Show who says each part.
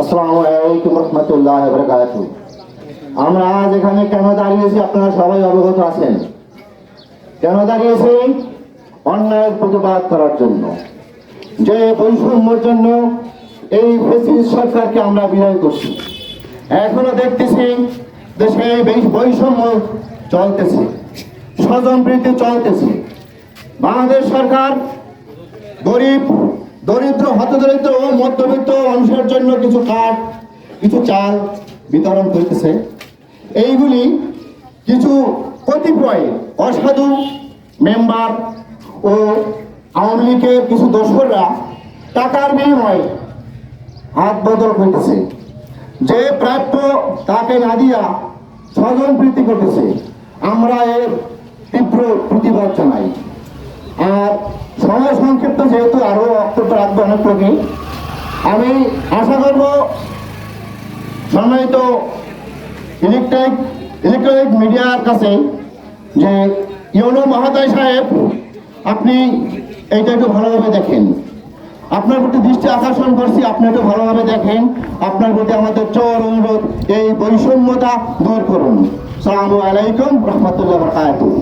Speaker 1: আসসালামু আলাইকুম রহমতুল্লাহ বরকাত আমরা আজ এখানে কেন দাঁড়িয়েছি? আপনারা সবাই অবগত আছেন। কেন দাঁড়িয়েছি? অন্যায়ের প্রতিবাদ করার জন্য। যে বৈষম্যের জন্য এই ফেসিস সরকারকে আমরা বিদায় করছি। এখনও দেখতেছি দেশে বৈষম্য চলতেছে। স্বজন বৃদ্ধি চলতেছে। বাংলাদেশ সরকার গরিব দরিদ্র, হতদরিদ্র ও মধ্যবিত্ত মানুষের জন্য কিছু কাঠ কিছু চাল বিতরণ করতেছে। এইগুলি কিছু কতিপয় অসাধু মেম্বার ও আওয়ামী লীগের কিছু দোসররা টাকার বিনিময়ে হাত বদল করতেছে। যে প্রাপ্য তাকে না দিয়া স্বজন প্রীতি করতেছে। আমরা এর তীব্র প্রতিবাদ জানাই। আর সময় সংক্ষিপ্ত যেহেতু আরও বক্তব্য অনেক আমি আশা করব সম্মানিত ইলেকট্রিক ইলেকট্রনিক মিডিয়ার কাছে যে ইউনো মহাদয় সাহেব, আপনি এইটা একটু ভালোভাবে দেখেন। আপনার প্রতি দৃষ্টি আকর্ষণ করছি, আপনি একটু ভালোভাবে দেখেন। আপনার প্রতি আমাদের চোর অনুরোধ, এই বৈষম্যতা দূর করুন। সালামু আলাইকুম, রহমতুল্লাহ বরকাতুহ।